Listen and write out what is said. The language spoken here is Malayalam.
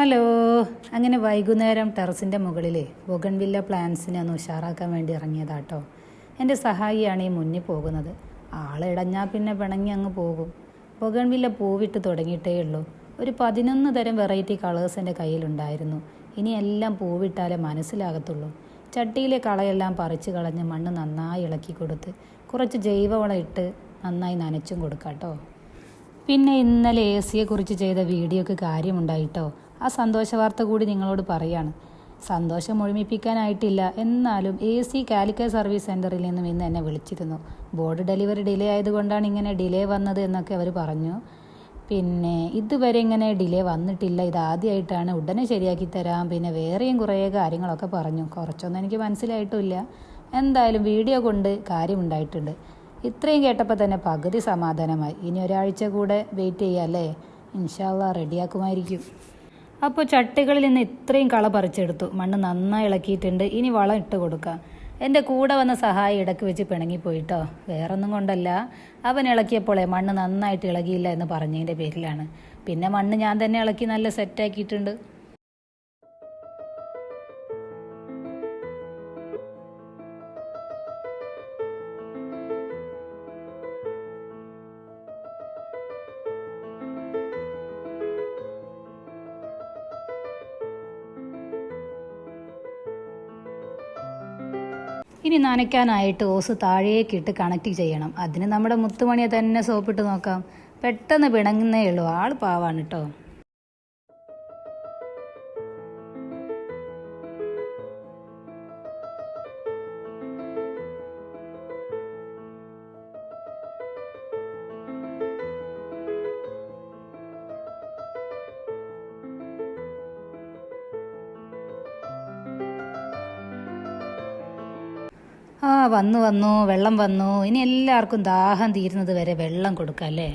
ഹലോ. അങ്ങനെ വൈകുന്നേരം ടെറസിന്റെ മുകളിൽ ബൊഗൺവില്ല പ്ലാന്റ്സിനെ ഒന്ന് ഉഷാറാക്കാൻ വേണ്ടി ഇറങ്ങിയതാട്ടോ. എന്റെ സഹായിയാണ് ഈ മുന്നിൽ പോകുന്നത്. ആളിടഞ്ഞാൽ പിന്നെ പിണങ്ങി അങ്ങ് പോകും. ബൊഗൺവില്ല പൂവിട്ട് തുടങ്ങിയിട്ടേ ഉള്ളൂ. ഒരു പതിനൊന്ന് തരം വെറൈറ്റി കളേഴ്സ് എന്റെ കയ്യിലുണ്ടായിരുന്നു. ഇനി എല്ലാം പൂവിട്ടാലേ മനസ്സിലാകത്തുള്ളൂ. ചട്ടിയിലെ കളയെല്ലാം പറിച്ച് കളഞ്ഞ് മണ്ണ് നന്നായി ഇളക്കി കൊടുത്ത് കുറച്ച് ജൈവവളം ഇട്ട് നന്നായി നനച്ചും കൊടുക്കാം കേട്ടോ പിന്നെ ഇന്നലെ എ സിയെക്കുറിച്ച് ചെയ്ത വീഡിയോക്ക് കാര്യമുണ്ടായിട്ടോ? ആ സന്തോഷ വാർത്ത കൂടി നിങ്ങളോട് പറയാണ്. സന്തോഷം ഒഴിമിപ്പിക്കാനായിട്ടില്ല എന്നാലും എ സി കാലിക്കറ്റ് സർവീസ് സെന്ററിൽ നിന്നും ഇന്ന് എന്നെ വിളിച്ചിരുന്നു. ബോർഡ് ഡെലിവറി ഡിലേ ആയതുകൊണ്ടാണ് ഇങ്ങനെ ഡിലേ വന്നത് എന്നൊക്കെ അവർ പറഞ്ഞു. പിന്നെ ഇതുവരെ ഇങ്ങനെ ഡിലേ വന്നിട്ടില്ല. ഇതാദ്യമായിട്ടാണ് ഉടനെ ശരിയാക്കി തരാം. പിന്നെ വേറെയും കുറേ കാര്യങ്ങളൊക്കെ പറഞ്ഞു. കുറച്ചൊന്നും എനിക്ക് മനസ്സിലായിട്ടില്ല. എന്തായാലും വീഡിയോ കൊണ്ട് കാര്യമുണ്ടായിട്ടുണ്ട്. ഇത്രയും കേട്ടപ്പോൾ തന്നെ പകുതി സമാധാനമായി. ഇനി ഒരാഴ്ച കൂടെ വെയിറ്റ് ചെയ്യാം അല്ലേ? ഇൻഷാല്ല റെഡിയാക്കുമായിരിക്കും. അപ്പോൾ ചട്ടികളിൽ നിന്ന് ഇത്രയും കള പറിച്ചെടുത്തു. മണ്ണ് നന്നായി ഇളക്കിയിട്ടുണ്ട്. ഇനി വളം ഇട്ട് കൊടുക്കുക എന്റെ കൂടെ വന്ന സഹായി ഇടയ്ക്ക് വെച്ച് പിണങ്ങിപ്പോയിട്ടോ വേറൊന്നും കൊണ്ടല്ല. അവൻ ഇളക്കിയപ്പോളെ മണ്ണ് നന്നായിട്ട് ഇളകിയില്ല എന്ന് പറഞ്ഞതിന്റെ പേരിലാണ്. പിന്നെ മണ്ണ് ഞാൻ തന്നെ ഇളക്കി നല്ല സെറ്റാക്കിയിട്ടുണ്ട് ഇനി നനയ്ക്കാനായിട്ട് ഓസ് താഴേക്കിട്ട് കണക്ട് ചെയ്യണം. അതിന് നമ്മുടെ മുത്തുമണിയെ തന്നെ സോപ്പിട്ട് നോക്കാം. പെട്ടെന്ന് പിണങ്ങുന്നേ ഉള്ളൂ. ആൾ പാവാണ് കേട്ടോ ആ വന്നു വന്നു വെള്ളം വന്നു. ഇനി എല്ലാവർക്കും ദാഹം തീരുന്നത് വരെ വെള്ളം കൊടുക്കാം അല്ലേ?